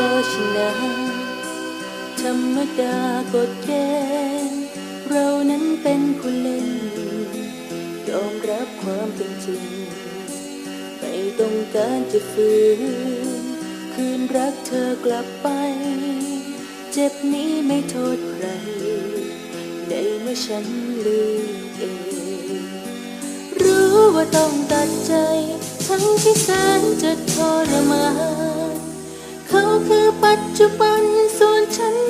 ก็ชนะธรรมดากฎเกณฑ์เรานั้นเป็นผู้เล่นยอมรับความเป็นจริง ไม่ต้องการจะฝืนคืนรักเธอกลับไป เจ็บนี้ไม่โทษใคร ในเมื่อฉันลืมเอง รู้ว่าต้องตัดใจ ทั้งที่แสนจะทรมาน เขาคือปัจจุบันส่วนฉันนั้นเป็น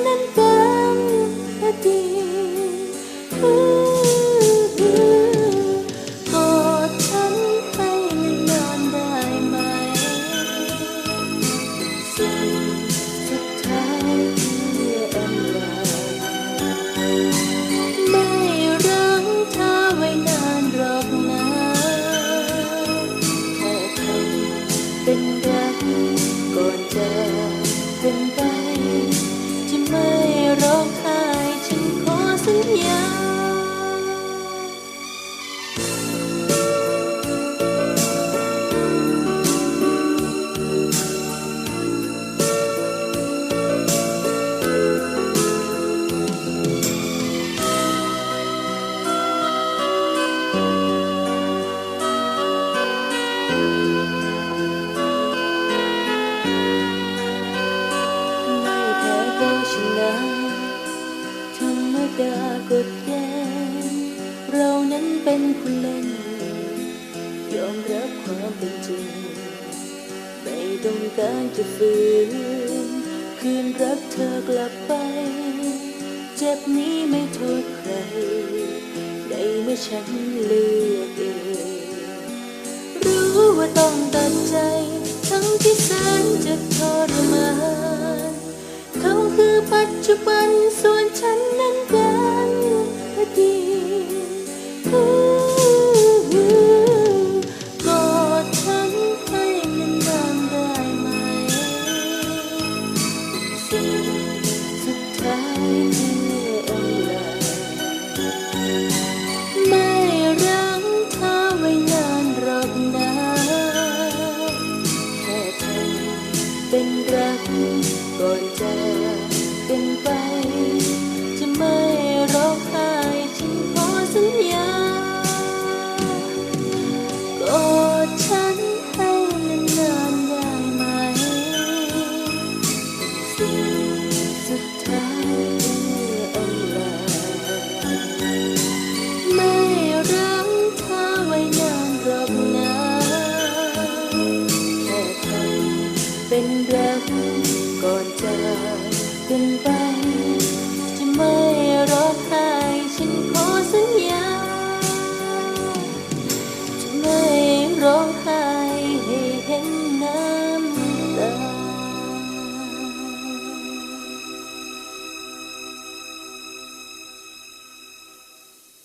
ดากดแย้งเรานั้นเป็นผู้เล่น ยอมรับความเป็นจริง ไม่ต้องการจะฝืน คืนรักเธอกลับไป เจ็บนี้ไม่โทษใคร ในเมื่อฉันเลือกเองรู้ว่าต้องตัดใจ ทั้งที่แสนจะทรมาน เขาคือปัจจุบันส่วนฉันนั้น ป็นรักก่อนจะเป็นไป จะไม่ร้องไห้ฉันขอสัญญากอดฉันให้นานๆได้ไหมสิ่งสุดท้าย อนจะเป็นไป